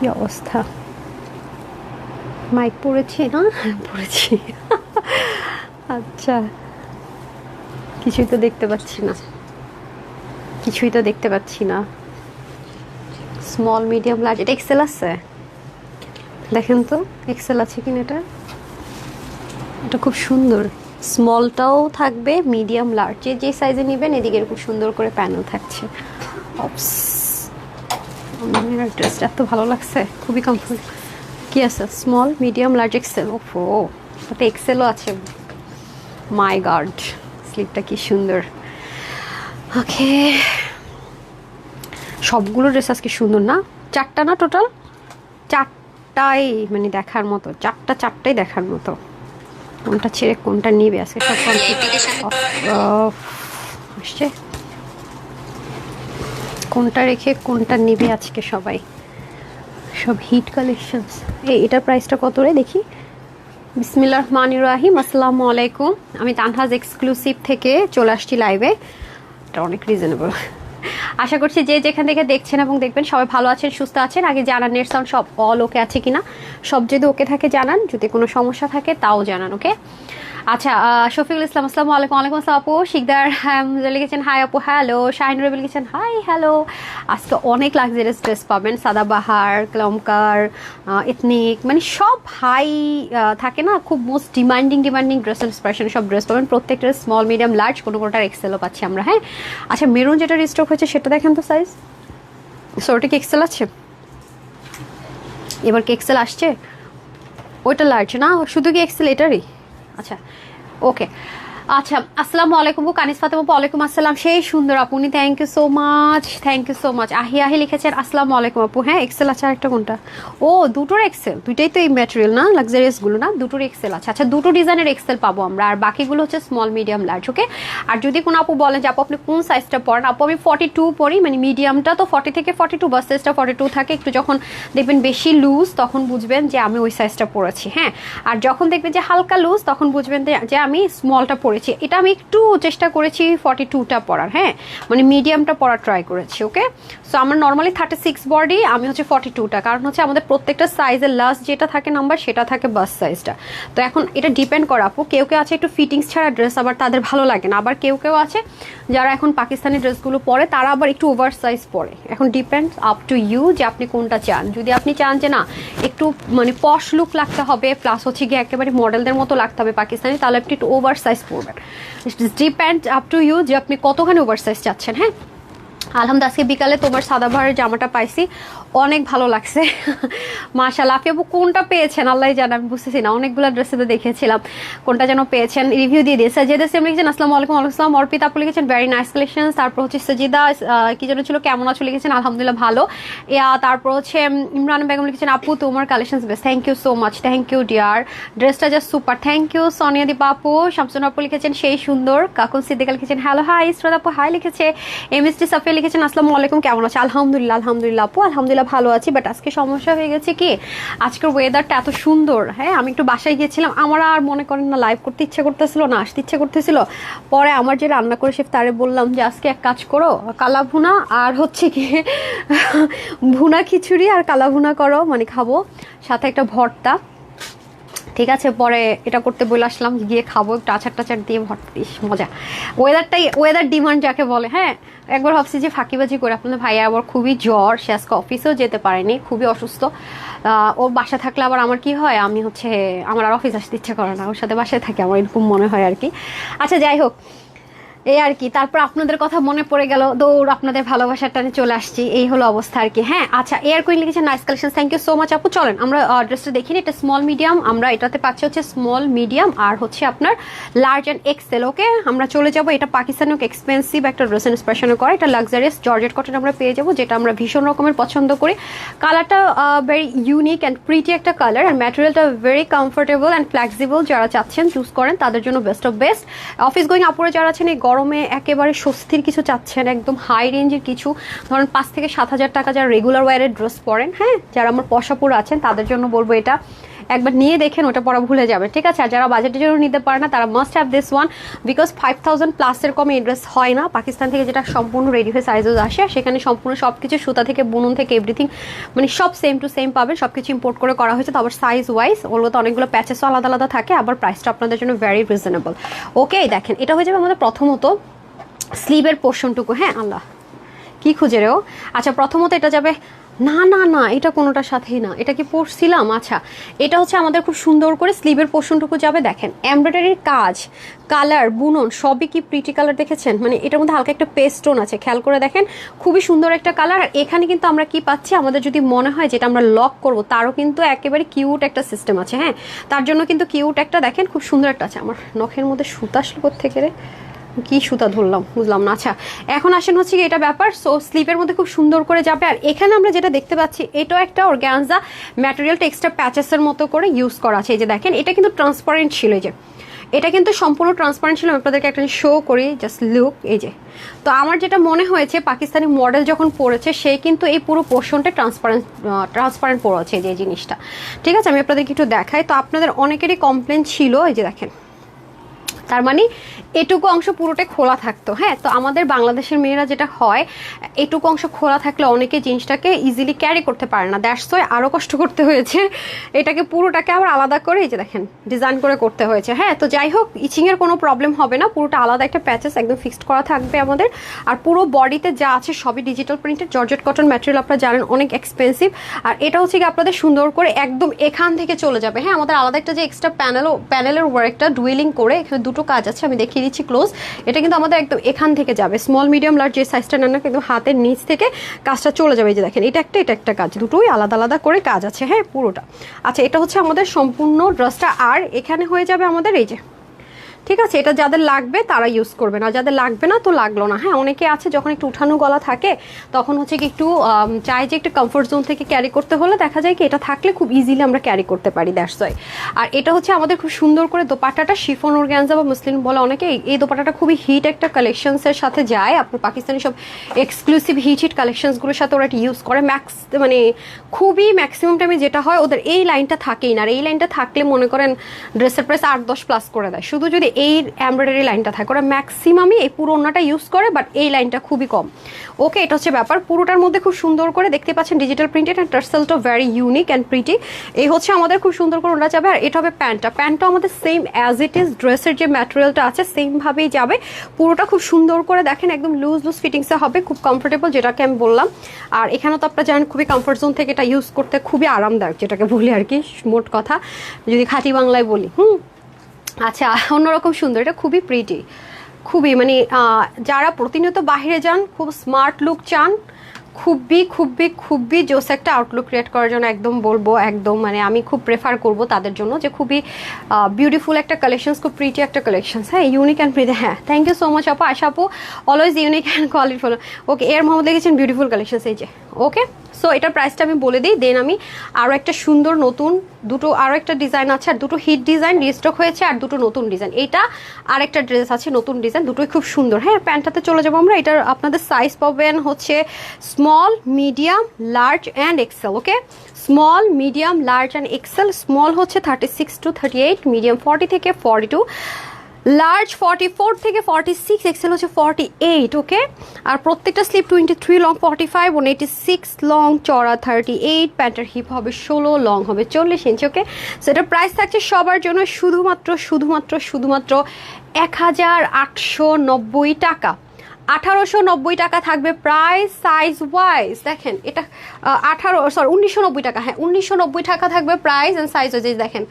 কি অবস্থা? মাইক পড়েছি না? পড়েছি। আচ্ছা। কিছুই তো দেখতে পাচ্ছি না। কিছুই তো দেখতে পাচ্ছি না। স্মল মিডিয়াম লার্জ এটা এক্সেল আছে? দেখেন তো এক্সেল আছে কিনা এটা? এটা খুব সুন্দর। স্মলটাও থাকবে মিডিয়াম লার্জ যে যে সাইজে নেবেন, এদিকে এরকম সুন্দর করে প্যানেল থাকছে। অপস ড্রেসটা এত ভালো লাগছে খুবই কমফোর্ট কি আছে স্মল মিডিয়াম লার্জ এক্সেল ওফো ওটা এক্সেলও আছে মাই গার্ড স্লিপটা কি সুন্দর ওকে সবগুলো ড্রেস আজকে সুন্দর না চারটা না টোটাল চারটাই মানে দেখার মতো চারটা চারটাই দেখার মতো কোনটা ছেড়ে কোনটা নিবে আজকে সব আসছে কোনটা রেখে কোনটা নিবে আজকে সবাই? সব হিট কালেকশনস এই, এটার প্রাইসটা কত রে দেখি? বিসমিল্লাহ রহমান রাহিম, আসসালামু আলাইকুম। আমি তানহাজ এক্সক্লুসিভ থেকে চলে আসছি লাইভে এটা অনেক রিজনেবল আশা করছি যে যেখান থেকে দেখছেন এবং দেখবেন সবাই ভালো আছেন, সুস্থ আছেন। আগে জানান নেট সাউন্ড সব অল ওকে আছে কিনা? সব যদি ওকে থাকে জানান, যদি কোনো সমস্যা থাকে তাও জানান ওকে আচ্ছা শফিকুল ইসলাম, আসসালামু আলাইকুম। ওয়ালাইকুম আসসালাম আপু। শিকদার হ্যাঁ লিখেছেন, হাই আপু, হ্যালো। শাহিন রবি লিখেছেন, হাই, হ্যালো। আজকে অনেক লাক্সারিয়াস ড্রেস পাবেন। সাদাবাহার ক্লমকার এথনিক মানে সব হাই থাকে না? খুব most demanding demanding dress inspiration সব ড্রেস পাবেন। প্রত্যেকটা স্মল মিডিয়াম লার্জ কোনো কোনোটার এক্সেলও পাচ্ছি আমরা হ্যাঁ? আচ্ছা মেরুন যেটা রিস্টক হয়েছে সেটা দেখেন তো সাইজ সো ওটা কি এক্সেল আছে? এবার কি এক্সেল আসছে? ওইটা লার্জ না? শুধু কি এক্সেল এটারই? আচ্ছা ওকে আচ্ছা আসসালামু আলাইকুম কানিস ফাতেমা ওয়ালাইকুম আসসালাম। সেই সুন্দর আপনি thank you so much thank you so much আহি আহি লিখেছেন, আসসালামু আলাইকুম আপু। হ্যাঁ এক্সেল আছে আরেকটা কোনটা? ও, দুটোর এক্সেল দুইটাই তো এই ম্যাটেরিয়াল না লাক্সারিয়াসগুলো না? দুটোর এক্সেল আছে। আচ্ছা দুটো ডিজাইনের এক্সেল পাবো আমরা। আর বাকিগুলো হচ্ছে স্মল মিডিয়াম লার্জ ওকে আর যদি কোনো আপু বলেন যে, আপু, আপনি কোন সাইজটা পড়েন? আপু, আমি ফর্টি টু পড়ি মানে মিডিয়ামটা তো ফর্টি থেকে ফর্টি টু বাস সাইজটা ফর্টি টু থাকে। একটু যখন দেখবেন বেশি লুজ তখন বুঝবেন যে, আমি ওই সাইজটা পরেছি হ্যাঁ? আর যখন দেখবেন যে, হালকা লুজ তখন বুঝবেন যে- আমি স্মলটা পরেছি এটা আমি একটু চেষ্টা করেছি ফর্টি টুটা পরার হ্যাঁ? মানে মিডিয়ামটা পরার ট্রাই করেছি ওকে সো আমার নর্মালি থার্টি সিক্স বডি আমি হচ্ছে ফর্টি টুটা কারণ হচ্ছে আমাদের প্রত্যেকটা সাইজের লাস্ট যেটা থাকে নাম্বার সেটা থাকে বাস সাইজটা তো এখন এটা ডিপেন্ড করে আপু, কেউ কেউ আছে একটু ফিটিংস ছাড়া ড্রেস আবার তাদের ভালো লাগে না। আবার কেউ কেউ আছে যারা এখন পাকিস্তানি ড্রেসগুলো পরে, তারা আবার একটু ওভার সাইজ পরে। এখন ডিপেন্ড আপ টু ইউ যে আপনি কোনটা চান। যদি আপনি চান যে না, একটু মানে পশ লুক লাগতে হবে প্লাস হচ্ছে গিয়ে একেবারে মডেলদের মতো লাগতে হবে পাকিস্তানি, তাহলে আপনি একটু ওভার সাইজ পরবেন। ডিপেন্ড আপ টু ইউ যে আপনি কতখানি ওভার সাইজ চাচ্ছেন হ্যাঁ? আলহামদ আজকে বিকালে তোমার সাদা ভাড়ের জামাটা পাইছি। অনেক ভালো লাগছে। মাশাল্লাহ আপনি আপু কোনটা পেয়েছেন? আল্লাহ জান, আমি বুঝতেছি না। অনেকগুলো ড্রেসে তো দেখেছিলাম। কোনটা যেন পেয়েছেন? রিভিউ দিয়ে দিয়ে সাজেদ এসএম লিখেছেন, আসসালামু আলাইকুম আসসালাম। অর্পিতা আপু লিখেছেন ভেরি নাইস কালেকশন তারপর হচ্ছে সজিদা কি যেন ছিল, কেমন আছো? লিখেছেন, আলহামদুলিল্লাহ ভালো। ইয়া, তারপর হচ্ছে ইমরান বেগম লিখেছেন, আপু, তোমার collection best thank you so much thank you dear ড্রেসটা just super thank you Sonia Dipa আপু। শামসুন আপু লিখেছেন, সেই সুন্দর। কাকুন সিদ্দিকা লিখেছেন হ্যালো হাই ইসরাত আপু হাই লিখেছে। এম এস টি সাফিয়া লিখেছেন, আসসালামু আলাইকুম, কেমন আছে? আলহামদুলিল্লাহ আলহামদুলিল্লাহ আপু, আলহামদুলিল্লাহ ভালো আছি বাট আজকে সমস্যা হয়ে গেছে কি, আজকের ওয়েদারটা এত সুন্দর হ্যাঁ? আমি একটু বাসায় গিয়েছিলাম, আমার আর মনে করেন না লাইভ করতে ইচ্ছে করতেছিল না, আসতে ইচ্ছে করতেছিল। পরে আমার যে রান্না করে সে তারে বললাম যে, আজকে এক কাজ করো, কালা ভুনা আর হচ্ছে কি ভুনা খিচুড়ি আর কালা ভুনা করো মানে খাব। সাথে একটা ভর্তা। ঠিক আছে, পরে এটা করতে বলে আসলাম, গিয়ে খাব, একটু আচার টাচার দিয়ে ভর্তি মজা। ওয়েদারটাই ওয়েদার ডিমান্ড যাকে বলে হ্যাঁ? একবার ভাবছি যে ফাঁকিবাজি করে, আপনাদের ভাইয়া আবার খুবই জ্বর, সে আজকে অফিসেও যেতে পারেনি, খুবই অসুস্থ। ও বাসা থাকলে আবার আমার কি হয়? আমি হচ্ছে, আমার আর অফিস আসতে ইচ্ছা করে না, ওর সাথে বাসায় থাকে, আমার এরকম মনে হয় আর কি। আচ্ছা যাই হোক। এই আর কি। তারপর আপনাদের কথা মনে পড়ে গেল, দৌড়, আপনাদের ভালোবাসার টানে চলে আসছি। এই হলো অবস্থা আর কি। হ্যাঁ আচ্ছা এয়ার কুইন লিখেছে nice collection thank you so much আপু। চলেন, আমরা ড্রেসটা দেখিনি এটা স্মল মিডিয়াম আমরা এটাতে পাচ্ছি হচ্ছে স্মল মিডিয়াম আর হচ্ছে আপনার লার্জ অ্যান্ড এক্সেল ওকে আমরা চলে যাব, এটা পাকিস্তানি এক্সপেন্সিভ একটা ড্রেস ইন্সপিরেশন করে। এটা লাক্সারিয়াস জর্জেট কটন আমরা পেয়ে যাব, যেটা আমরা ভীষণ রকমের পছন্দ করি। কালারটা ভেরি ইউনিক অ্যান্ড প্রিটি একটা কালার অ্যান্ড ম্যাটেরিয়ালটা ভেরি কমফোর্টেবল অ্যান্ড ফ্লেক্সিবল যারা চাচ্ছেন চুজ করেন, তাদের জন্য best of best office going আপুরে যারা আছেন, এই গরমে একেবারে স্বস্তির কিছু চাচ্ছেন, একদম হাই রেঞ্জের কিছু। ধরেন পাঁচ থেকে সাত হাজার টাকা যারা রেগুলার ওয়ারের ড্রেস পরেন হ্যাঁ? যারা আমার পশাপুর আছেন, তাদের জন্য বলব এটা একবার নিয়ে দেখেন, ওটা পরা ভুলে যাবে ঠিক আছে? আর যারা বাজেটের জন্য নিতে পারে না, তারা must have this one because five thousand প্লাসের কমে এই ড্রেস হয় না। পাকিস্তান থেকে যেটা সম্পূর্ণ রেডি হয়ে সাইজেস আসে সেখানে সম্পূর্ণ সব কিছু সুতা থেকে বুনুন থেকে এভরিথিং মানে সব সেম টু সেম পাবেন। সব কিছু ইম্পোর্ট করে করা হয়েছে তো আবার সাইজ ওয়াইজ ওগুলো তো অনেকগুলো প্যাচেসও আলাদা আলাদা থাকে, আবার প্রাইসটা আপনাদের জন্য ভেরি রিজনেবল ওকে দেখেন, এটা হয়ে যাবে আমাদের প্রথমত স্লিভের পোর্শনটুকু হ্যাঁ আল্লাহ, কি খুঁজে রেও আচ্ছা প্রথমত এটা যাবে না না না, এটা কোনোটার সাথেই না। এটা কি পরছিলাম? আচ্ছা এটা হচ্ছে আমাদের খুব সুন্দর করে স্লিভের পোর্শনটুকু যাবে, দেখেন। এমব্রয়ডারির কাজ কালার বুনন, সবই কি প্রিটি কালার দেখেছেন? মানে এটার মধ্যে হালকা একটা পেস্টোন আছে, খেয়াল করে দেখেন। খুবই সুন্দর একটা কালার আর এখানে কিন্তু আমরা কি পাচ্ছি? আমাদের যদি মনে হয় যেটা আমরা লক করব, তারও কিন্তু একেবারে কিউট একটা সিস্টেম আছে হ্যাঁ? তার জন্য কিন্তু কিউট একটা, দেখেন, খুব সুন্দর একটা আছে। আমার নখের মধ্যে সুতা আসলো থেকে রে? কি সুতা ধরলাম, বুঝলাম না। আচ্ছা এখন আসেন হচ্ছে কি এটা ব্যাপার। সো স্লিপের মধ্যে খুব সুন্দর করে যাবে। আর এখানে আমরা যেটা দেখতে পাচ্ছি, এটাও একটা অর্গ্যানজা ম্যাটেরিয়ালটা এক্সট্রা প্যাচেসের মতো করে ইউজ করা আছে। এই যে দেখেন, এটা কিন্তু ট্রান্সপারেন্ট ছিল এই যে। এটা কিন্তু সম্পূর্ণ ট্রান্সপারেন্ট ছিল। আপনাদেরকে একটা শো করি জাস্ট লুক এই যে। তো আমার যেটা মনে হয়েছে, পাকিস্তানি মডেল যখন পড়েছে সে কিন্তু এই পুরো পোর্শনটা ট্রান্সপারেন্ট ট্রান্সপারেন্ট পড়েছে যে জিনিসটা। ঠিক আছে, আমি আপনাদেরকে একটু দেখাই। তো আপনাদের অনেকেরই কমপ্লেন ছিল, এই যে দেখেন। তার মানে এটুকু অংশ পুরোটাই খোলা থাকতো হ্যাঁ? তো আমাদের বাংলাদেশের মেয়েরা যেটা হয়, এটুকু অংশ খোলা থাকলে অনেকে জিনিসটাকে ইজিলি ক্যারি করতে পারে না। দ্যাটস ওয়াই আরও কষ্ট করতে হয়েছে। এটাকে পুরোটাকে আবার আলাদা করে, এই যে দেখেন ডিজাইন করে করতে হয়েছে হ্যাঁ? তো যাই হোক ইচিংয়ের কোনো প্রবলেম হবে না। পুরোটা আলাদা একটা প্যাচেস একদম ফিক্সড করা থাকবে আমাদের। আর পুরো বডিতে যা আছে সবই digital printed georgette cotton material আপনারা জানেন, অনেক এক্সপেন্সিভ আর এটা হচ্ছে কি আপনাদের সুন্দর করে একদম এখান থেকে চলে যাবে হ্যাঁ? আমাদের আলাদা একটা যে এক্সট্রা প্যানেল প্যানেলের ওয়ার্কটা ডুয়েলিং করে এখানে দুটো কাজ আছে, আমি দেখিয়ে দিচ্ছি ক্লোজ এটা কিন্তু আমাদের একদম এখান থেকে যাবে। স্মল মিডিয়াম লার্জ যে সাইজটা নেন না কিন্তু হাতের নিচ থেকে কাজটা চলে যাবে। যে দেখেন, এটা একটা এটা একটা কাজ। দুটোই আলাদা আলাদা করে কাজ আছে হ্যাঁ পুরোটা। আচ্ছা এটা হচ্ছে আমাদের সম্পূর্ণ ড্রেসটা আর এখানে হয়ে যাবে আমাদের এই যে ঠিক আছে, এটা যাদের লাগবে তারা ইউজ করবে, না যাদের লাগবে না তো লাগল না। হ্যাঁ অনেকে আছে যখন একটু উঠানো গলা থাকে, তখন হচ্ছে কি একটু চাই যে একটু কমফোর্ট জোন থেকে ক্যারি করতে হলে দেখা যায় কি এটা থাকলে খুব ইজিলি আমরা ক্যারি করতে পারি দ্যাটস আর এটা হচ্ছে আমাদের খুব সুন্দর করে দোপাট্টাটা শিফন অর্গ্যানজা বা মুসলিম বলে অনেকে এই- দোপাট্টাটা খুবই হিট একটা কালেকশনসের সাথে যায়। আপনার পাকিস্তানি সব এক্সক্লুসিভ হিট হিট কালেকশনসগুলোর সাথে ওরা এটা ইউজ করে। ম্যাক্স মানে খুবই ম্যাক্সিমাম টাইমে যেটা হয়, ওদের এই লাইনটা থাকেই না। আর এই লাইনটা থাকলে মনে করেন ড্রেসের প্রাইস আট দশ প্লাস করে দেয়। শুধু যদি এই এমব্রয়ডারি লাইনটা থাকে। ওরা ম্যাক্সিমামই এই পুরো ওনাটা ইউজ করে বাট এই লাইনটা খুবই কম। ওকে এটা হচ্ছে ব্যাপার। পুরোটার মধ্যে খুব সুন্দর করে দেখতে পাচ্ছেন ডিজিটাল প্রিন্টেড অ্যান্ড টার্সেলটা ভেরি ইউনিক অ্যান্ড প্রিটি এই হচ্ছে আমাদের খুব সুন্দর করে ওটা যাবে, আর এটা হবে প্যান্টটা। প্যান্টটা আমাদের সেম অ্যাজ ইট ইজ ড্রেসের যে ম্যাটেরিয়ালটা আছে সেমভাবেই যাবে। পুরোটা খুব সুন্দর করে দেখেন, একদম লুজ লুজ ফিটিংসে হবে, খুব কমফোর্টেবল যেটাকে আমি বললাম। আর এখানে তো আপনারা জানেন, খুবই কমফোর্ট জোন থেকে এটা ইউজ করতে খুবই আরামদায়ক, যেটাকে বলি আর কি, মোট কথা। যদি খাঁটি বাংলায় বলি, হুম? আচ্ছা অন্যরকম সুন্দর। এটা খুবই প্রিটি খুবই মানে যারা প্রতিনিয়ত বাইরে যান, খুব স্মার্ট লুক চান, খুবই খুবই খুবই জোস একটা আউটলুক ক্রিয়েট করার জন্য একদম বলব, একদম মানে আমি খুব প্রেফার করব তাদের জন্য যে খুবই বিউটিফুল একটা কালেকশনস খুব প্রিটি একটা কালেকশনস হ্যাঁ ইউনিক অ্যান্ড প্রিটি হ্যাঁ থ্যাংক ইউ সো মাচ আপু, আশা আপু অলওয়েজ ইউনিক অ্যান্ড কোয়ালিটিফুল ওকে এর মোহাম্মদ লিখেছেন বিউটিফুল কালেকশনস এই যে ওকে সো এটার প্রাইসটা আমি বলে দিই। দেন আমি আরও একটা সুন্দর নতুন, দুটো আরও একটা ডিজাইন আছে, আর দুটো হিট ডিজাইন রিস্টক হয়েছে, আর দুটো নতুন ডিজাইন এটা আর একটা ড্রেস আছে, নতুন ডিজাইন দুটোই খুব সুন্দর। হ্যাঁ প্যান্টটাতে চলে যাব আমরা। এটার আপনাদের সাইজ পাবেন হচ্ছে small medium large and XL okay small medium large and XL small হচ্ছে thirty six to thirty eight medium forty থেকে forty two large forty four থেকে ফর্টি সিক্স এক্সেল হচ্ছে ফর্টি এইট ওকে আর প্রত্যেকটা sleeve twenty three long forty five one eighty six long চড়া thirty eight প্যান্টের hip হবে ষোলো long হবে চল্লিশ ইঞ্চি ওকে সেটার প্রাইস থাকছে সবার জন্য শুধুমাত্র শুধুমাত্র শুধুমাত্র এক হাজার আটশো নব্বই টাকা। আঠারোশো নব্বই টাকা থাকবে প্রাইস সাইজ ওয়াইজ দেখেন, এটা আঠারো সরি উনিশশো নব্বই টাকা হ্যাঁ উনিশশো নব্বই টাকা থাকবে প্রাইস অ্যান্ড সাইজ ওয়াইজ দেখেন,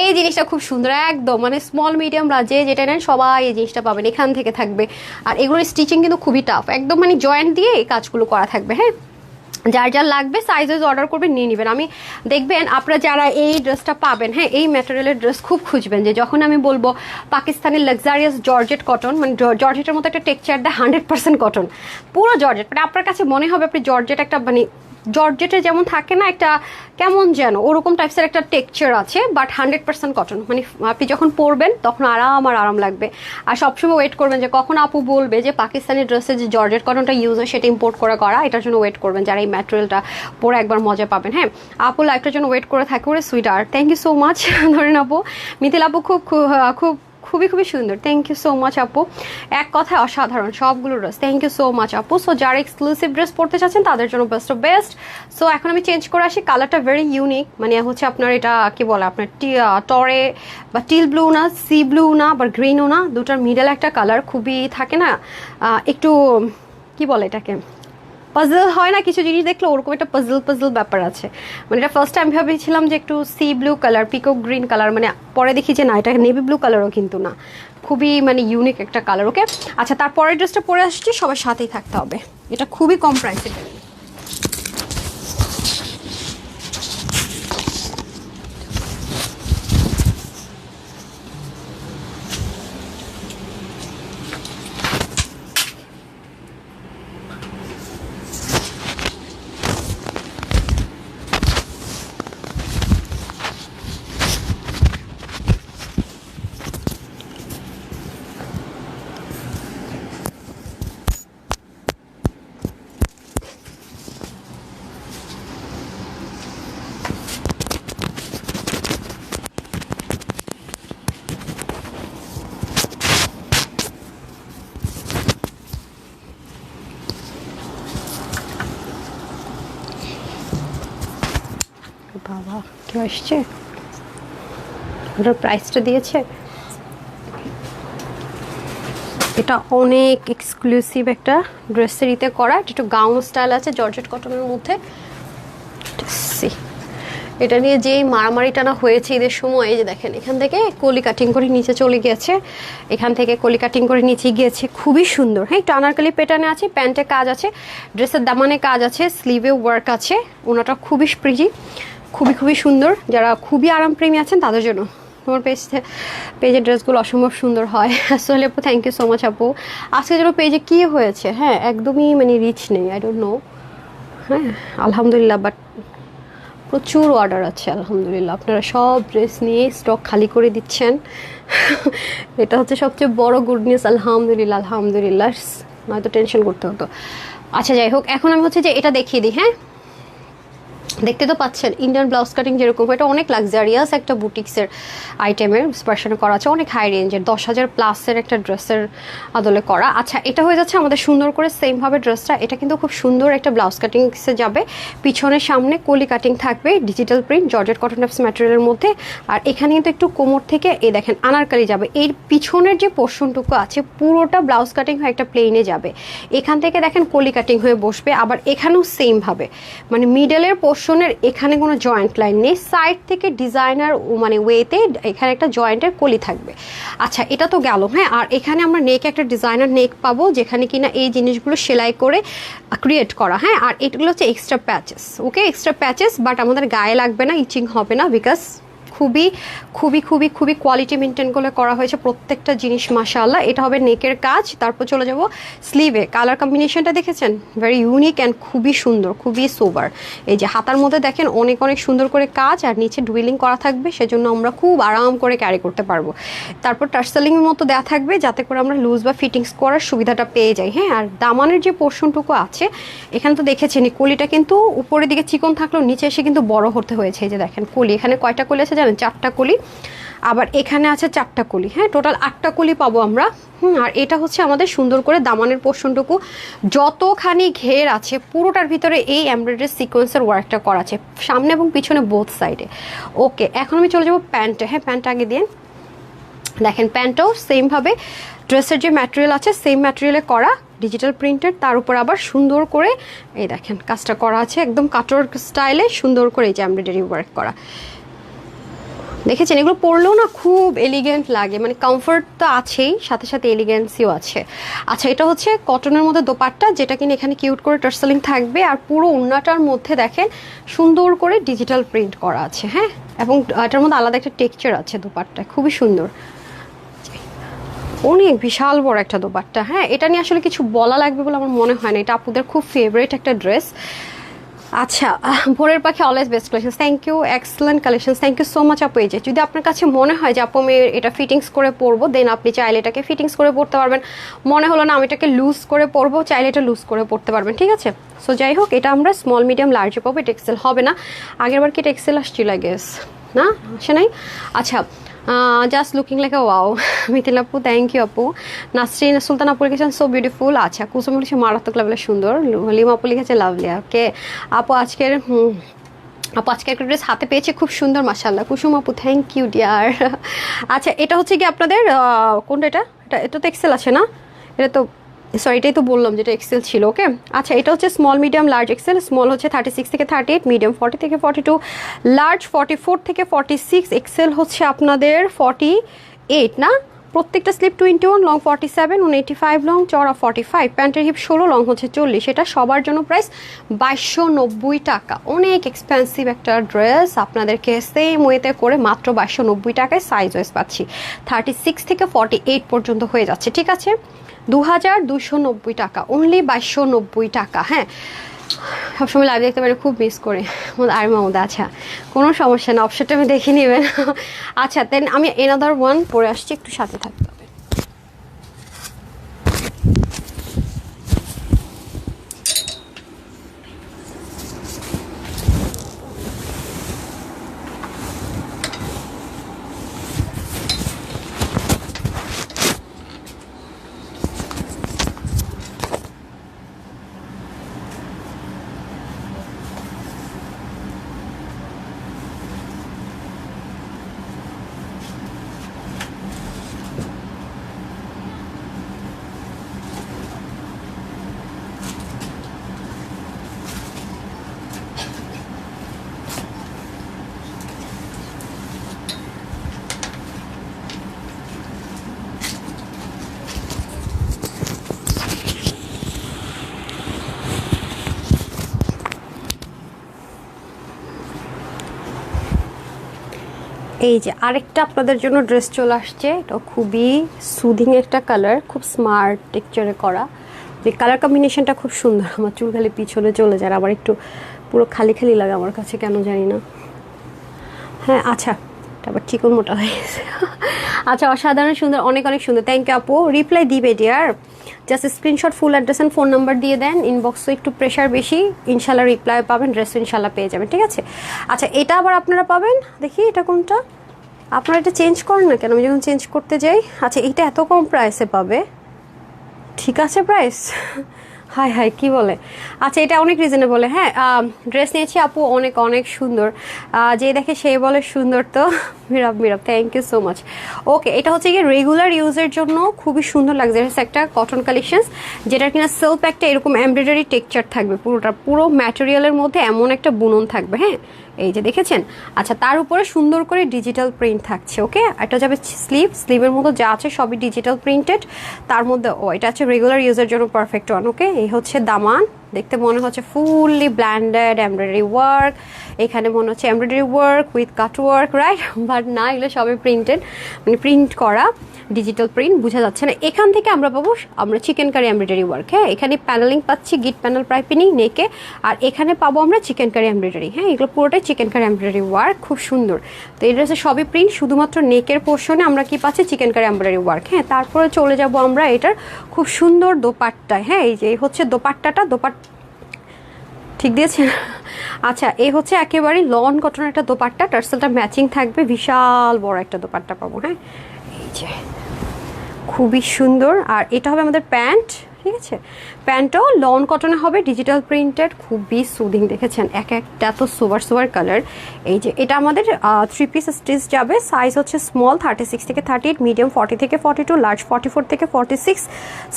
এই জিনিসটা খুব সুন্দর, একদম মানে স্মল মিডিয়াম যে যেটা নেন, সবাই এই জিনিসটা পাবেন, এখান থেকে থাকবে। আর এগুলোর স্টিচিং কিন্তু খুবই টাফ একদম মানে জয়েন্ট দিয়ে এই কাজগুলো করা থাকবে হ্যাঁ। যার যার লাগবে সাইজ ওয়াইজ অর্ডার করবেন, নিয়ে নেবেন। আমি দেখবেন আপনারা যারা এই ড্রেসটা পাবেন হ্যাঁ এই ম্যাটেরিয়ালের ড্রেস খুব খুঁজবেন যে যখন আমি বলব পাকিস্তানের লাক্সারিয়াস জর্জেট কটন মানে জর্জেটের মতো একটা টেক্সচার দেয় হান্ড্রেড পার্সেন্ট কটন পুরো জর্জেট মানে আপনার কাছে মনে হবে আপনি জর্জেট একটা মানে জর্জেটের যেমন থাকে না, একটা কেমন যেন, ওরকম টাইপসের একটা টেক্সচার আছে বাট হান্ড্রেড পার্সেন্ট কটন মানে আপনি যখন পরবেন, তখন আরাম আর আরাম লাগবে। আর সবসময় ওয়েট করবেন যে কখন আপু বলবে যে পাকিস্তানি ড্রেসে যে জর্জেট কটনটা ইউজ হয়, সেটা ইম্পোর্ট করে করা, এটার জন্য ওয়েট করবেন। যারা এই ম্যাটেরিয়ালটা পরে একবার মজা পাবেন। হ্যাঁ আপু লাইফটার জন্য ওয়েট করে থাকে ওরে সুইট আর থ্যাংক ইউ সো মাচ ধরেন আপু, মিথিল আপু খুব- খুব খুবই খুবই সুন্দর। থ্যাংক ইউ সো মাচ আপু। এক কথায় অসাধারণ, সবগুলো dress thank you so much আপু। সো যারা এক্সক্লুসিভ ড্রেস পড়তে চাচ্ছেন, তাদের জন্য বেস্ট অফ বেস্ট সো এখন আমি চেঞ্জ করে আসি। কালারটা ভেরি ইউনিক মানে হচ্ছে আপনার এটা কি বলে, আপনার টরে বা টিল ব্লু না সি ব্লু না, বা গ্রিনও না, দুটার মিডল একটা কালার খুবই থাকে না। একটু, কি বলে এটাকে? পাজল হয় না, কিছু জিনিস দেখলে ওরকম একটা পাজল পাজল ব্যাপার আছে। মানে এটা ফার্স্ট টাইম ভেবেছিলাম যে একটু sea blue colour peacock green colour মানে পরে দেখি যে না, এটা নেভি ব্লু কালারও কিন্তু না। খুবই মানে ইউনিক একটা কালার ওকে আচ্ছা তারপরের ড্রেসটা পরে আসছি, সবার সাথেই থাকতে হবে। এটা খুবই কম প্রাইসে বাবা কেউ আসছে? ওটার প্রাইসটা দিয়েছে? এটা অনেক এক্সক্লুসিভ একটা ড্রেসের ইতে করা। এটা একটু গাউন স্টাইল আছে জর্জেট কটনের মধ্যে. এটা নিয়ে যেই মারামারি টানা হয়েছে ঈদের সময় যে দেখেন, এখান থেকে কলি কাটিং করে নিচে চলে গিয়েছে। এখান থেকে কলি কাটিং করে নিচে গিয়েছে। খুবই সুন্দর। হ্যাঁ একটু আনারকালি প্যাটার্নে আছে, প্যান্টে কাজ আছে ড্রেসের দামানে কাজ আছে স্লিভে ওয়ার্ক আছে। ওনাটা খুবই স্প্রিজি খুবই খুবই সুন্দর। যারা খুবই আরামপ্রেমী আছেন, তাদের জন্য তোমার পেজ পেজের ড্রেসগুলো অসম্ভব সুন্দর হয়। আসলে আপু থ্যাংক ইউ সো মাচ আপু। আজকে যেন পেজে কী হয়েছে? হ্যাঁ একদমই মানে রিচ নেই আই ডোন্ট নো হ্যাঁ আলহামদুলিল্লাহ বাট প্রচুর অর্ডার আছে, আলহামদুলিল্লাহ। আপনারা সব ড্রেস নিয়ে স্টক খালি করে দিচ্ছেন। এটা হচ্ছে সবচেয়ে বড় গুড নিউজ আলহামদুলিল্লাহ আলহামদুলিল্লাহ। নয়তো টেনশন করতে হতো। আচ্ছা যাই হোক, এখন আমি হচ্ছে যে এটা দেখিয়ে দিই হ্যাঁ? দেখতে তো পাচ্ছেন ইন্ডিয়ান ব্লাউজ কাটিং যেরকম এটা অনেক লাক্সারিয়াস একটা বুটিক্সের আইটেমের স্পেশাল করা আছে, অনেক হাই রেঞ্জের দশ হাজার প্লাসের একটা ড্রেসের আদলে করা। আচ্ছা এটা হয়ে যাচ্ছে আমাদের সুন্দর করে সেমভাবে ড্রেসটা এটা কিন্তু খুব সুন্দর একটা ব্লাউজ কাটিংসে যাবে। পিছনের সামনে কলি কাটিং থাকবে digital print georgette cotton types ম্যাটেরিয়ালের মধ্যে। আর এখানে কিন্তু একটু কোমর থেকে, এই দেখেন, আনারকালি যাবে। এর পিছনের যে পোর্শনটুকু আছে, পুরোটা ব্লাউজ কাটিং হয়ে একটা প্লেনে যাবে। এখান থেকে দেখেন কলি কাটিং হয়ে বসবে, আবার এখানেও সেমভাবে মানে মিডলের পোর্শনের এখানে কোনো জয়েন্ট লাইন নেই। সাইড থেকে ডিজাইনার মানে ওয়েতে এখানে একটা জয়েন্টের কলি থাকবে। আচ্ছা এটা তো গেল হ্যাঁ? আর এখানে আমরা নেক একটা ডিজাইনার নেক পাবো, যেখানে কিনা এই জিনিসগুলো সেলাই করে ক্রিয়েট করা হ্যাঁ? আর এগুলো হচ্ছে extra patches okay extra patches but আমাদের গায়ে লাগবে না ইচিং হবে না বিকজ খুবই খুবই খুবই খুবই কোয়ালিটি মেনটেন করে করা হয়েছে প্রত্যেকটা জিনিস, মাশাআল্লাহ। এটা হবে নেকের কাজ, তারপর চলে যাব স্লিভে কালার কম্বিনেশনটা দেখেছেন? ভেরি ইউনিক অ্যান্ড খুবই সুন্দর, খুবই সোবার এই যে হাতার মধ্যে দেখেন, অনেক অনেক সুন্দর করে কাজ, আর নিচে ডুইলিং করা থাকবে, সেজন্য আমরা খুব আরাম করে ক্যারি করতে পারব। তারপর টার্সেলিংয়ের মতো দেওয়া থাকবে, যাতে করে আমরা লুজ বা ফিটিংস করার সুবিধাটা পেয়ে যাই। হ্যাঁ আর দামানের যে পোর্শনটুকু আছে, এখানে তো দেখেছেন কলিটা কিন্তু উপরের দিকে চিকন থাকলেও নিচে এসে কিন্তু বড় হতে হয়েছে। যে দেখেন, কলি, এখানে কয়টা কলি আছে জানেন? চারটা কলি, আবার এখানে আছে চারটা কলি। হ্যাঁ টোটাল আটটা কলি পাবো আমরা। হুম, আর এটা হচ্ছে আমাদের সুন্দর করে দামানের পোর্শনটুকু যতখানি ঘের আছে, পুরোটার ভিতরে এই এমব্রয়ডারি সিকোয়েন্সের ওয়ার্কটা করা আছে, সামনে এবং পিছনে বোথ সাইডে ওকে এখন আমি চলে যাব প্যান্টে। হ্যাঁ প্যান্ট আগে দিয়ে। দেখেন প্যান্টটাও সেমভাবে ড্রেসের যে ম্যাটেরিয়াল আছে সেম ম্যাটেরিয়ালে করা ডিজিটাল প্রিন্টের তার উপর আবার সুন্দর করে, এই দেখেন, কাজটা করা আছে, একদম কাটোর স্টাইলে সুন্দর করে এই যে এমব্রয়ডারি ওয়ার্ক করা। দেখেছেন, এগুলো পরলেও না খুব এলিগেন্ট লাগে। মানে কমফোর্ট তো আছেই, সাথে সাথে এলিগেন্সিও আছে। আচ্ছা এটা হচ্ছে কটনের মধ্যে দোপাট্টা, যেটা কিনা এখানে কিউট করে টার্সেলিং থাকবে। আর পুরো উন্নাটার মধ্যে দেখেন, সুন্দর করে ডিজিটাল প্রিন্ট করা আছে হ্যাঁ? এবং এটার মধ্যে আলাদা একটা টেক্সচার আছে দোপাট্টা খুবই সুন্দর। অনেক বিশাল বড় একটা দোপাট্টা হ্যাঁ? এটা নিয়ে আসলে কিছু বলা লাগবে বলে আমার মনে হয় না। এটা আপুদের খুব ফেভারিট একটা ড্রেস আচ্ছা ভোরের পাখি always best collection thank you excellent collection thank you so much আপু। এই যে, যদি আপনার কাছে মনে হয় যে আপু, আমি এটা ফিটিংস করে পরবো দেন আপনি চাইলে এটাকে ফিটিংস করে পড়তে পারবেন। মনে হলো না, আমি এটাকে লুজ করে পরবো, চাইলে এটা লুজ করে পড়তে পারবেন, ঠিক আছে? সো যাই হোক, এটা আমরা স্মল মিডিয়াম লার্জে পাবো, এটা এক্সেল হবে না। আগের বার কি এটা এক্সেল আসছিল আই গেস না? আসে নাই? আচ্ছা just looking like a wow Mithil আপু থ্যাংক ইউ আপু নাসরিন সুলতান আপু লিখেছেন সো বিউটিফুল আচ্ছা কুসুম লিখেছে মারাত্মক লাভলে সুন্দর লিমা আপু লিখেছে লাভলি ওকে আপু আজকের আপু আজকে একটা ড্রেস হাতে পেয়েছে খুব সুন্দর মাসাল্লাহ কুসুম আপু থ্যাংক ইউ ডিয়ার আচ্ছা এটা হচ্ছে কি আপনাদের কোনটা এটা এটা তো এক্সেল আছে না এটা তো সরি এটাই তো বললাম যেটা এক্সেল ছিল ওকে আচ্ছা এটা হচ্ছে small medium large XL small হচ্ছে থার্টি সিক্স থেকে থার্টি এইট মিডিয়াম ফর্টি থেকে forty two large forty four থেকে ফর্টি সিক্স এক্সেল হচ্ছে আপনাদের ফর্টি এইট না? প্রত্যেকটা sleeve twenty one long forty seven one eighty five long চড়া forty five প্যান্টের হিপ ষোলো লং হচ্ছে চল্লিশ। এটা সবার জন্য প্রাইস বাইশশো নব্বই টাকা। অনেক এক্সপেন্সিভ একটা ড্রেস আপনাদেরকে সেম ওয়েতে করে মাত্র বাইশশো নব্বই টাকায় সাইজ ওয়েস পাচ্ছি। থার্টি সিক্স থেকে ফর্টি এইট পর্যন্ত হয়ে যাচ্ছে, ঠিক আছে? দু হাজার দুশো নব্বই টাকা অনলি বাইশশো নব্বই টাকা হ্যাঁ। সবসময় লাইভ দেখতে পারি, খুব মিস করে। আর মামুদা আচ্ছা কোনো সমস্যা না অপশনটা আমি দেখে নেবেন। আচ্ছা দেন আমি এনাদার ওয়ান পরে আসছি, একটু সাথে থাকতে হবে এই যে আরেকটা আপনাদের জন্য ড্রেস চলে আসছে। এটা খুবই সুদিং একটা কালার খুব স্মার্ট টেক্সচারে করা। যে কালার কম্বিনেশনটা খুব সুন্দর। আমার চুল খালি পিছনে চলে যায় আবার একটু পুরো খালি খালি লাগে আমার কাছে, কেন জানি না। হ্যাঁ আচ্ছা আবার চিকন মোটা হয়ে গেছে। আচ্ছা অসাধারণ, সুন্দর, অনেক অনেক সুন্দর। থ্যাংক ইউ আপু। রিপ্লাই দিবে dear just screenshot full address and phone number দিয়ে দেন ইনবক্সে একটু প্রেশার বেশি, ইনশাল্লাহ রিপ্লাই পাবেন ড্রেস ইনশাল্লাহ পেয়ে যাবেন, ঠিক আছে? আচ্ছা এটা আবার আপনারা পাবেন, দেখি এটা কোনটা? আপনারা এটা চেঞ্জ করেন না কেন? আমি যখন চেঞ্জ করতে যাই আচ্ছা এইটা এত কম প্রাইসে পাবে? ঠিক আছে প্রাইস হাই হাই কি বলে? আচ্ছা এটা অনেক রিজনেবল হ্যাঁ ড্রেস নিয়েছি আপু, অনেক অনেক সুন্দর। যে দেখে সেই বলে সুন্দর তো। Mirab Mirab thank you so much okay এটা হচ্ছে গিয়ে রেগুলার ইউজের জন্য খুবই সুন্দর লাগজারিয়াস একটা কটন কালেকশনস যেটা কিনা সেলফ একটা এরকম এমব্রয়ডারি টেক্সচার থাকবে। পুরোটা, পুরো ম্যাটেরিয়ালের মধ্যে এমন একটা বুনন থাকবে হ্যাঁ? এই যে দেখেছেন? আচ্ছা তার উপরে সুন্দর করে ডিজিটাল প্রিন্ট থাকছে ওকে এটা যাবে স্লিভ স্লিভের মতো যা আছে সবই ডিজিটাল প্রিন্টেড তার মধ্যে, ও, এটা আছে রেগুলার ইউজের জন্য পারফেক্ট ওয়ান ওকে এই হচ্ছে দামান। দেখতে মনে হচ্ছে ফুললি ব্ল্যান্ডেড এমব্রয়ডারি ওয়ার্ক। এখানে মনে হচ্ছে embroidery work with cut work right? But না, এগুলো সবই প্রিন্টেড মানে প্রিন্ট করা। ডিজিটাল প্রিন্ট বোঝা যাচ্ছে না। এখান থেকে আমরা পাবো, আমরা চিকেন কারি এমব্রয়ডারি ওয়ার্ক হ্যাঁ? এখানে প্যানেলিং পাচ্ছি গিট প্যানেল প্রাইপিনিং নেকে, আর এখানে পাবো আমরা চিকেন কারি এমব্রয়ডারি হ্যাঁ? এগুলো পুরোটাই চিকেন কারি এমব্রয়ডারি ওয়ার্ক খুব সুন্দর। তো এই ড্রেসে সবই প্রিন্ট শুধুমাত্র নেকের পোর্শনে আমরা কি পাচ্ছি? চিকেন কারি এমব্রয়ডারি ওয়ার্ক হ্যাঁ? তারপরে চলে যাব আমরা এটার খুব সুন্দর দোপাট্টায় হ্যাঁ? এই যে হচ্ছে দোপাট্টাটা, দোপাট ঠিক দিয়েছে আচ্ছা এই হচ্ছে একেবারে লন কটনের একটা দোপাট্টা, টার্সেলটা ম্যাচিং থাকবে, বিশাল বড় একটা দোপাট্টা পাবো হ্যাঁ? এই যে খুবই সুন্দর। আর এটা হবে আমাদের প্যান্ট। ঠিক আছে? প্যান্টও লন কটনে হবে ডিজিটাল প্রিন্টেড খুবই সুদিং দেখেছেন। এক একটা তো সুপার সুপার কালার এই যে, এটা আমাদের থ্রি পিস স্টিচ যাবে। সাইজ হচ্ছে স্মল থার্টি সিক্স থেকে থার্টি এইট মিডিয়াম ফর্টি থেকে forty two large forty four থেকে ফর্টি সিক্স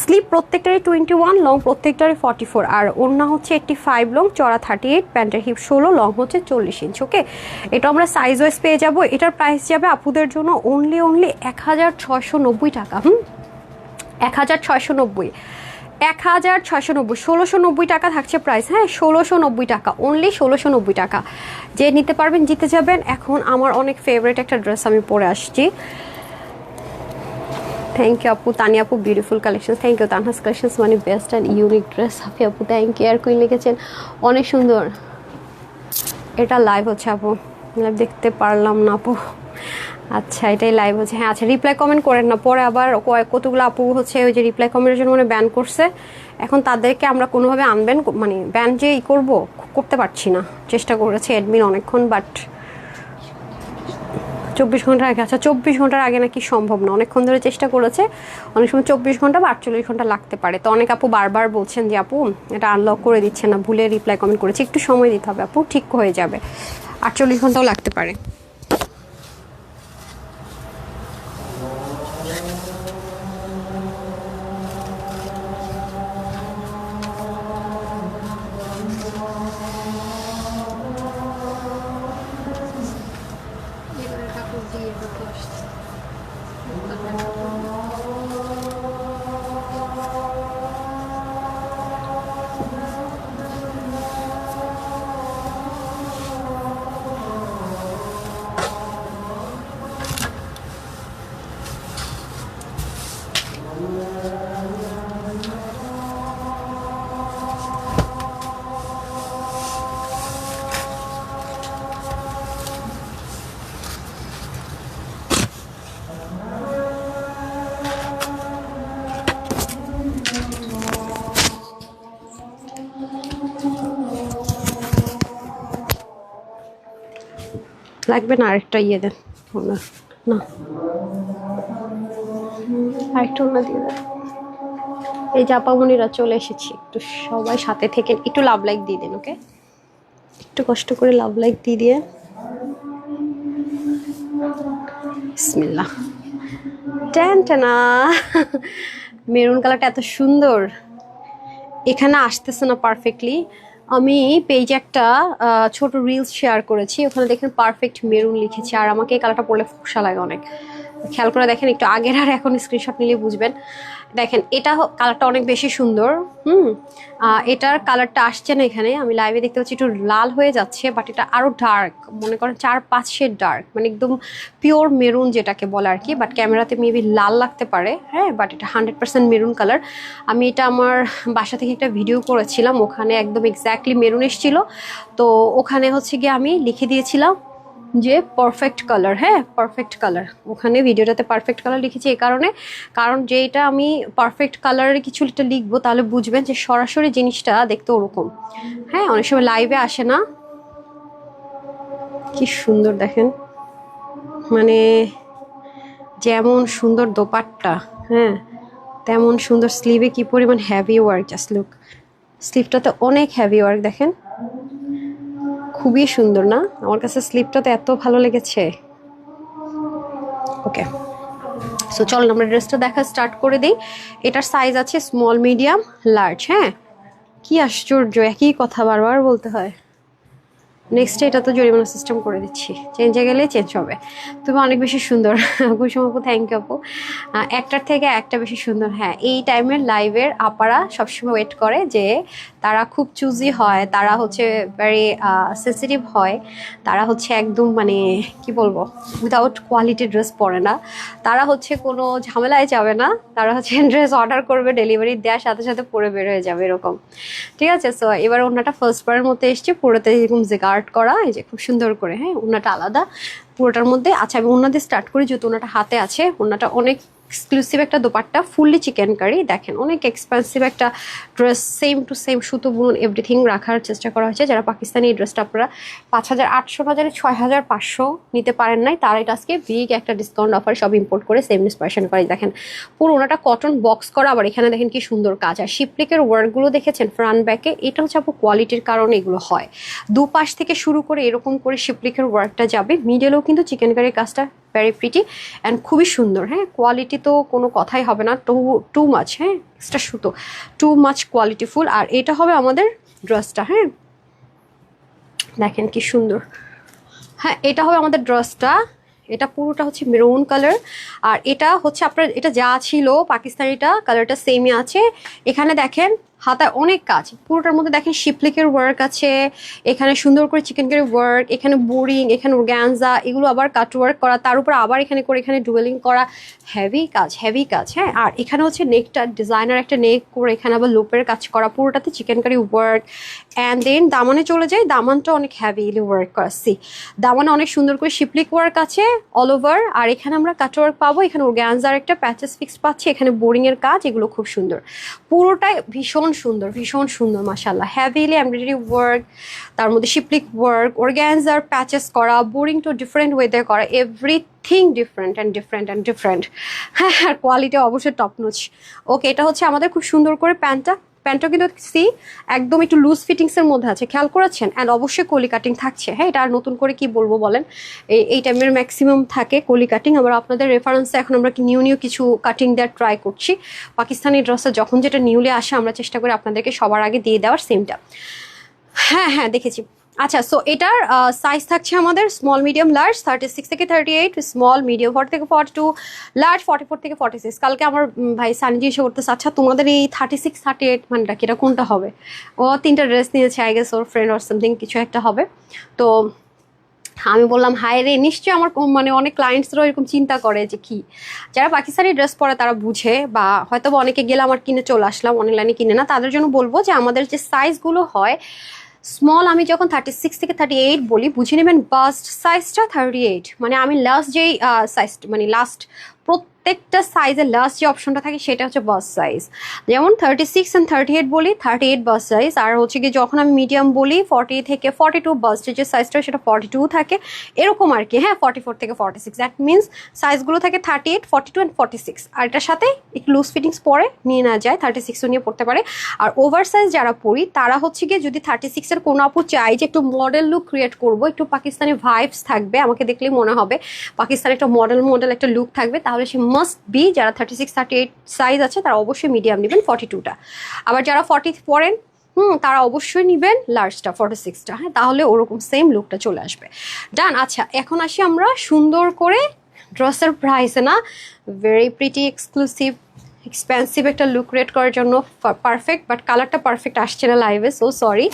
স্লিপ প্রত্যেকটারই টোয়েন্টি ওয়ান লং প্রত্যেকটারই ফর্টি ফোর আর ওড়না হচ্ছে এইটটি ফাইভ লং চড়া থার্টি এইট প্যান্টের হিপ ষোলো লং হচ্ছে চল্লিশ ইঞ্চ ওকে এটা আমরা সাইজ ওয়াইজ পেয়ে যাব। এটার প্রাইস যাবে আপুদের জন্য অনলি অনলি এক হাজার ছয়শো নব্বই টাকা, হুম? এক হাজার ছয়শো নব্বই। এক হাজার ছয়শো নব্বই, ষোলোশো নব্বই টাকা থাকছে প্রাইস হ্যাঁ? ষোলোশো নব্বই টাকা অনলি ষোলোশো নব্বই টাকা। যে নিতে পারবেন, জিতে যাবেন। এখন আমার অনেক ফেভারিট একটা ড্রেস আমি পরে আসছি। থ্যাংক ইউ আপু। তানি আপু বিউটিফুল কালেকশন থ্যাংক ইউ তানহাস কালেকশন মানে best and unique dress Hafi আপু থ্যাংক ইউ আর কুইন লিখেছেন, অনেক সুন্দর। এটা লাইভ হচ্ছে, আপু। লাইভ দেখতে পারলাম না, আপু। আচ্ছা এটাই লাইভ হচ্ছে। হ্যাঁ আচ্ছা রিপ্লাই কমেন্ট করেন না। পরে আবার কতগুলো আপু হচ্ছে ওই যে রিপ্লাই কমেন্টের জন্য মানে ব্যান করছে। এখন তাদেরকে আমরা কোনোভাবে আনবেন? মানে ব্যান যে ই করব, করতে পারছি না। চেষ্টা করেছে অ্যাডমিন অনেকক্ষণ বাট চব্বিশ ঘণ্টার আগে আচ্ছা চব্বিশ ঘণ্টার আগে নাকি সম্ভব না। অনেকক্ষণ ধরে চেষ্টা করেছে। অনেক সময় চব্বিশ ঘণ্টা বা আটচল্লিশ ঘণ্টা লাগতে পারে। তো অনেক আপু বারবার বলছেন যে, আপু, এটা আনলক করে দিচ্ছে না। ভুলে রিপ্লাই কমেন্ট করেছে। একটু সময় দিতে হবে, আপু। ঠিক হয়ে যাবে। আটচল্লিশ ঘন্টাও লাগতে পারে। লাগবে না, আরেকটা ইয়ে দেন। ওনার না। আরেকটা ওনার দিয়ে দেন। এই জাপামনিরা চলে এসেছি, একটু সবাই সাথে থেকে একটু লাভ লাইক দিয়ে দেন, ওকে? একটু কষ্ট করে লাভ লাইক দিয়ে দিয়ে। বিসমিল্লাহ। ট্যান টানা মেরুন কালারটা এত সুন্দর। এখানে আসতেছে না পারফেক্টলি আমি পেজ একটা ছোট রিলস শেয়ার করেছি। ওখানে দেখেন পারফেক্ট মেরুন লিখেছি। আর আমাকে এই কালারটা পড়লে ফুসা লাগে অনেক। খেয়াল করে দেখেন, একটু আগের আর এখন স্ক্রিনশট নিলে বুঝবেন। দেখেন, এটা কালারটা অনেক বেশি সুন্দর, হুম? এটার কালারটা আসছে না এখানে, আমি লাইভে দেখতে পাচ্ছি একটু লাল হয়ে যাচ্ছে বাট এটা আরও ডার্ক মনে করেন চার পাঁচ শেড ডার্ক মানে একদম পিওর মেরুন যেটাকে বলে আর কি বাট ক্যামেরাতে মেবি লাল লাগতে পারে হ্যাঁ? বাট এটা হান্ড্রেড পার্সেন্ট মেরুন কালার আমি এটা আমার বাসা থেকে একটা ভিডিও করেছিলাম, ওখানে একদম এক্স্যাক্টলি মেরুন এসেছিল তো ওখানে হচ্ছে গিয়ে আমি লিখে দিয়েছিলাম যে পারফেক্ট কালার হ্যাঁ? পারফেক্ট কালার ওখানে ভিডিওটাতে পারফেক্ট কালার লিখেছি এই কারণে। কারণ যেটা আমি পারফেক্ট কালারের কিছু একটা লিখব, তাহলে বুঝবেন যে সরাসরি জিনিসটা দেখতে ওরকম। হ্যাঁ? অনেক সময় লাইভে আসে না। কি সুন্দর দেখেন। মানে যেমন সুন্দর দোপাট্টা হ্যাঁ? তেমন সুন্দর স্লিভে কি পরিমাণ হ্যাভি ওয়ার্ক জাস্ট লুক স্লিভটাতে অনেক হ্যাভি ওয়ার্ক দেখেন। খুবই সুন্দর, না? আমার কাছে স্লিপটা তো এত ভালো লেগেছে। ওকে। সো চল আমরা ড্রেসটা দেখা স্টার্ট করে দিই। এটার সাইজ আছে স্মল মিডিয়াম লার্জ হ্যাঁ? কি আশ্চর্য, একই কথা বারবার বলতে হয়। নেক্সট এটা তো জরিমানা সিস্টেম করে দিচ্ছি। চেঞ্জে গেলে চেঞ্জ হবে। তুমি অনেক বেশি সুন্দর। কুসুম আপু থ্যাংক ইউ আপু একটার থেকে একটা বেশি সুন্দর। হ্যাঁ এই টাইমের লাইভের আপারা সবসময় ওয়েট করে যে তারা খুব চুজি হয়, তারা হচ্ছে ভেরি সেন্সিটিভ হয়, তারা হচ্ছে একদম মানে কি বলব উইদাউট কোয়ালিটি ড্রেস পরে না। তারা হচ্ছে কোনো ঝামেলায় যাবে না, তারা হচ্ছে ড্রেস অর্ডার করবে ডেলিভারি দেওয়ার সাথে সাথে পরে বের হয়ে যাবে এরকম। ঠিক আছে সো এবার ওনাটা ফার্স্ট বারের মধ্যে এসছে পুরোতে এরকম জেগার্ড করা, এই যে খুব সুন্দর করে হ্যাঁ ওনাটা আলাদা, পুরোটার মধ্যে আচ্ছা আমি ওনাদের স্টার্ট করি, যেহেতু ওনাটা হাতে আছে ওনাটা অনেক এক্সক্লুসিভ একটা দোপাট্টা ফুললি চিকেন কারি দেখেন, অনেক এক্সপেন্সিভ একটা ড্রেস সেম টু সেম সুতো বুন এভরিথিং রাখার চেষ্টা করা হয়েছে। যারা পাকিস্তানি এই ড্রেসটা আপনারা পাঁচ হাজার আটশো বাজারে ছয় হাজার পাঁচশো নিতে পারেন নাই, তারা এটা আজকে বিগ একটা ডিসকাউন্ট অফার সব ইম্পোর্ট করে সেম ইন্সপারেশন করে দেখেন, পুরো ওনাটা কটন বক্স করা, আবার এখানে দেখেন কি সুন্দর কাজ। আর শিপলিকের ওয়ার্কগুলো দেখেছেন ফ্রন্ট ব্যাকে এটা হচ্ছে আপু কোয়ালিটির কারণে এগুলো হয়। দুপাশ থেকে শুরু করে এরকম করে শিপলিকের ওয়ার্কটা যাবে। মিডেলেও কিন্তু চিকেন কারির কাজটা ভেরি প্রিটি অ্যান্ড খুবই সুন্দর হ্যাঁ? কোয়ালিটি তো কোনো কথাই হবে না টু টু মাছ হ্যাঁ? এক্সট্রা সুতো। টু মাচ কোয়ালিটিফুল আর এটা হবে আমাদের ড্রেসটা হ্যাঁ? দেখেন কি সুন্দর। হ্যাঁ এটা হবে আমাদের ড্রেসটা এটা পুরোটা হচ্ছে মেরুন কালার আর এটা হচ্ছে আপনার, এটা যা ছিল পাকিস্তানিটা কালারটা সেমই আছে। এখানে দেখেন হাতায় অনেক কাজ। পুরোটার মধ্যে দেখেন শিপলিকের ওয়ার্ক আছে, এখানে সুন্দর করে চিকেন কারি ওয়ার্ক এখানে বোরিং এখানে গ্যানজা এগুলো আবার কাট ওয়ার্ক করা, তার উপর আবার এখানে করে, এখানে ডুয়েলিং করা হেভি কাজ হেভি কাজ হ্যাঁ? আর এখানে হচ্ছে নেকটা ডিজাইনার একটা নেক করে এখানে আবার লোপের কাজ করা, পুরোটাতে chikankari work and then দামানে চলে যায় দামানটা অনেক হ্যাভিলি ওয়ার্ক করা সি দামানে অনেক সুন্দর করে শিপলিক ওয়ার্ক আছে অল ওভার আর এখানে আমরা কাট ওয়ার্ক পাবো, এখানে গ্যানজার একটা প্যাচেস ফিক্স পাচ্ছি, এখানে বোরিংয়ের কাজ, এগুলো খুব সুন্দর। পুরোটাই ভীষণ সুন্দর, ভীষণ সুন্দর মাসাল্লাহ হ্যাভিলি এমব্রয়ডারি ওয়ার্ক তার মধ্যে শিপলিক ওয়ার্ক অর্গ্যানজার প্যাচেস করা বোরিং টু ডিফারেন্ট ওয়েতে করা everything different and different and different হ্যাঁ আর কোয়ালিটি অবশ্যই টপনোচ ওকে এটা হচ্ছে আমাদের খুব সুন্দর করে প্যান্টটা। প্যান্টটা কিন্তু সি, একদম একটু লুজ ফিটিংসের মধ্যে আছে, খেয়াল করেছেন? অ্যান্ড অবশ্যই কলি কাটিং থাকছে। হ্যাঁ এটা আর নতুন করে কি বলব বলেন? এই এই টাইমের ম্যাক্সিমাম থাকে কলি কাটিং আবার আপনাদের রেফারেন্সে এখন আমরা নিউ নিউ কিছু কাটিং দেওয়ার ট্রাই করছি। পাকিস্তানি ড্রেসে যখন যেটা নিউলি আসে, আমরা চেষ্টা করি আপনাদেরকে সবার আগে দিয়ে দেওয়ার সেমটা হ্যাঁ হ্যাঁ দেখেছি। আচ্ছা সো এটার সাইজ থাকছে আমাদের small medium large thirty six থেকে thirty eight small medium forty থেকে forty two large forty four থেকে ফর্টি সিক্স কালকে আমার ভাই সানি জিজ্ঞেস করতেছে আচ্ছা তোমাদের এই থার্টি সিক্স থার্টি এইট মানটা কি এটা কোনটা হবে? ও তিনটা ড্রেস নিয়েছে আই গেস ওর ফ্রেন্ড অর সামথিং কিছু একটা হবে। তো আমি বললাম, হায় রে, নিশ্চয়ই আমার মানে অনেক ক্লায়েন্টসরাও এরকম চিন্তা করে যে কি? যারা পাকিস্তানি ড্রেস পরে তারা বুঝে, বা হয়তো অনেকে গেলাম আর কিনে চলে আসলাম অনলাইনে কিনে না, তাদের জন্য বলব যে আমাদের যে সাইজগুলো হয় স্মল আমি যখন থার্টি সিক্স থেকে থার্টি এইট বলি, বুঝে নেবেন বাস্ট সাইজটা থার্টি এইট মানে আমি লাস্ট যেই সাইজ মানে লাস্ট প্রত্যেকটা সাইজের লাস্ট যে অপশনটা থাকে সেটা হচ্ছে বাস সাইজ যেমন thirty six and thirty eight বলি থার্টি এইট বাস সাইজ আর হচ্ছে কি যখন আমি মিডিয়াম বলি ফর্টি থেকে ফর্টি টু বাস্টের যে সাইজটা সেটা ফর্টি টু থাকে। এরকম আর কি হ্যাঁ ফর্টি ফোর থেকে ফর্টি সিক্স দ্যাট মিনস সাইজগুলো থাকে thirty eight forty two and forty six আর এটার সাথে একটু লুজ ফিটিংস পরে নিয়ে না যায় থার্টি সিক্সও নিয়ে পড়তে পারে। আর ওভার সাইজ যারা পড়ি, তারা হচ্ছে গিয়ে যদি থার্টি সিক্সের কোনো আপু চাই যে একটু মডেল লুক ক্রিয়েট করব, একটু পাকিস্তানি ভাইবস থাকবে, আমাকে দেখলেই মনে হবে পাকিস্তানের একটা মডেল মডেল একটা লুক থাকবে তাহলে সে মাস্ট বি যারা thirty six thirty eight size আছে, তারা অবশ্যই মিডিয়াম নেবেন ফর্টি টুটা আবার যারা ফর্টি পড়েন হুম, তারা অবশ্যই নেবেন লার্জটা ফর্টি সিক্সটা হ্যাঁ তাহলে ওরকম সেম লুকটা চলে আসবে। ডান আচ্ছা এখন আসি আমরা সুন্দর করে ড্রেসের প্রাইসে না? ভেরি প্রিটি এক্সক্লুসিভ এক্সপেন্সিভ একটা লুক ক্রিয়েট করার জন্য পারফেক্ট বাট কালারটা পারফেক্ট আসছে না লাইভে সো সরি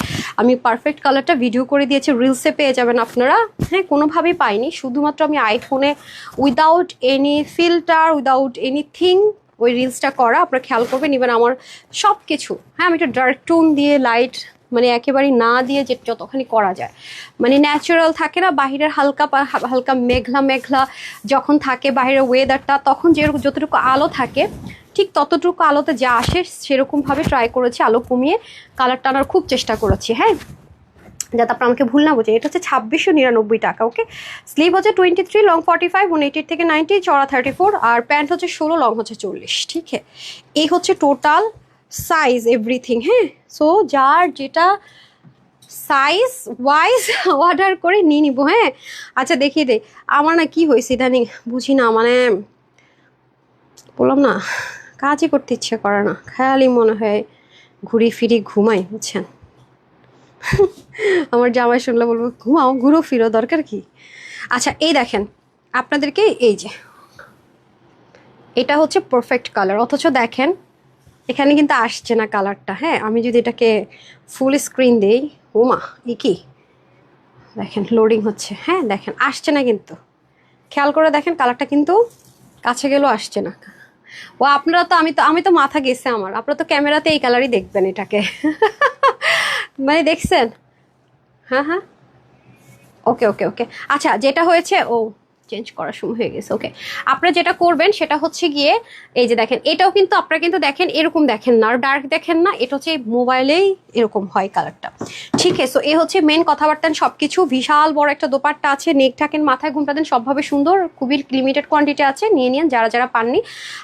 আমি পারফেক্ট কালারটা ভিডিও করে দিয়েছি রিলসে পেয়ে যাবেন আপনারা। হ্যাঁ কোনোভাবেই পাইনি, শুধুমাত্র আমি আইফোনে without any filter without anything ওই রিলসটা করা। আপনারা খেয়াল করবেন ইভেন আমার সব কিছু হ্যাঁ আমি একটা ডার্ক টোন দিয়ে লাইট মানে একেবারেই না দিয়ে যে যতখানি করা যায়। মানে ন্যাচারাল থাকে না, বাহিরের হালকা হালকা মেঘলা মেঘলা যখন থাকে, বাহিরের ওয়েদারটা তখন যে যতটুকু আলো থাকে ঠিক ততটুকু আলোতে যা আসে সেরকমভাবে ট্রাই করেছি, আলো কমিয়ে কালার টানার খুব চেষ্টা করেছি হ্যাঁ? যাতে আপনার আমাকে ভুল না বোঝে এটা হচ্ছে ছাব্বিশশো নিরানব্বই টাকা ওকে স্লিভ হচ্ছে twenty three long forty five one এইটির থেকে নাইনটি চড়া থার্টি ফোর আর প্যান্ট হচ্ছে ষোলো লং হচ্ছে চল্লিশ, ঠিক এই হচ্ছে টোটাল সাইজ এভরিথিং হ্যাঁ? সো যার যেটা সাইজ ওয়াইজ অর্ডার করে নিয়ে নিবো হ্যাঁ? আচ্ছা দেখিয়ে দে। আমার না কি হয়েছে ইদানিং, বুঝি না মানে বললাম না কাজই করতে ইচ্ছে করে না। খেয়ালই মনে হয় ঘুরি ফিরি ঘুমাই, বুঝছেন? আমার জামাই শুনলে বলব, ঘুমাও, ঘুরো, ফিরো, দরকার কি? আচ্ছা এই দেখেন, আপনাদেরকে এই যে, এটা হচ্ছে পারফেক্ট কালার অথচ দেখেন, এখানে কিন্তু আসছে না কালারটা হ্যাঁ? আমি যদি এটাকে ফুল স্ক্রিন দিই, ওমা ই কি? দেখেন লোডিং হচ্ছে হ্যাঁ? দেখেন, আসছে না কিন্তু। খেয়াল করে দেখেন কালারটা কিন্তু কাছে গেলেও আসছে না। ও, আপনারা তো, আমি তো আমি তো মাথা গেছে আমার। আপনারা তো ক্যামেরাতে এই কালারই দেখবেন এটাকে। মানে দেখছেন? হ্যাঁ হ্যাঁ। ওকে ওকে ওকে। আচ্ছা যেটা হয়েছে, ও চেঞ্জ করার সময় হয়ে গেছে ওকে আপনারা যেটা করবেন সেটা হচ্ছে গিয়ে, এই যে দেখেন, এটাও কিন্তু আপনারা কিন্তু দেখেন, এরকম দেখেন না, আর ডার্ক দেখেন না, এটা হচ্ছে মোবাইলেই এরকম হয় কালারটা ঠিক আছে সো এ হচ্ছে মেন কথাবার্তা সব কিছু বিশাল বড় একটা দোপাট্টা আছে, নেক থাকেন মাথায় ঘুমটা দেন, সবভাবে সুন্দর, খুবই লিমিটেড কোয়ান্টিটি আছে, নিয়ে নিন, যারা যারা পাননি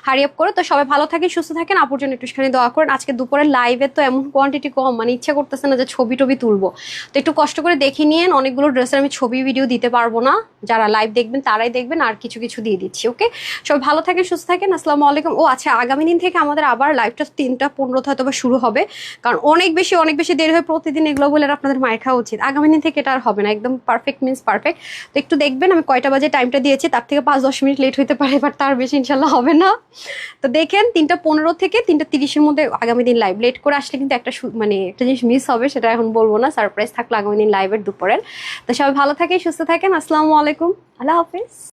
হারি আপ করে, তো সবাই ভালো থাকেন, সুস্থ থাকেন, আপুর জন্য একটুখানি দোয়া করেন, আজকে দুপুরের লাইভে তো এমন কোয়ান্টিটি কম মানে ইচ্ছা করতেছে না যে ছবি টবি তুলবো। তো একটু কষ্ট করে দেখে নিন অনেকগুলো ড্রেসের আমি ছবি ভিডিও দিতে পারব না, যারা লাইভ দেখবেন তারা তারাই দেখবেন, আর কিছু কিছু দিয়ে দিচ্ছি, ওকে? সবাই ভালো থাকেন, সুস্থ থাকেন, আসসালামু আলাইকুম। ও আচ্ছা আগামী দিন থেকে আমাদের আবার লাইভটা তিনটা পনেরোতে হয়তো বা শুরু হবে, কারণ অনেক বেশি অনেক বেশি দেরি হয় প্রতিদিন এগুলো বলে আপনাদের মায়ের খাওয়া উচিত। আগামী দিন থেকে এটা আর হবে না, একদম পারফেক্ট মিনস পারফেক্ট তো একটু দেখবেন, আমি কয়টা বাজে টাইমটা দিয়েছি, তার থেকে পাঁচ, দশ মিনিট লেট হতে পারে বাট তার বেশি ইনশাল্লাহ হবে না। তো দেখেন, তিনটা পনেরো থেকে তিনটা তিরিশের মধ্যে আগামী দিন লাইভ লেট করে আসলে কিন্তু একটা মানে একটা জিনিস মিস হবে, সেটা এখন বলব না সারপ্রাইজ থাকল আগামী দিন লাইভের দুপুরের। তো সবাই ভালো থাকে সুস্থ থাকেন, আসসালামু আলাইকুম। আল্লাহ হাফিজ।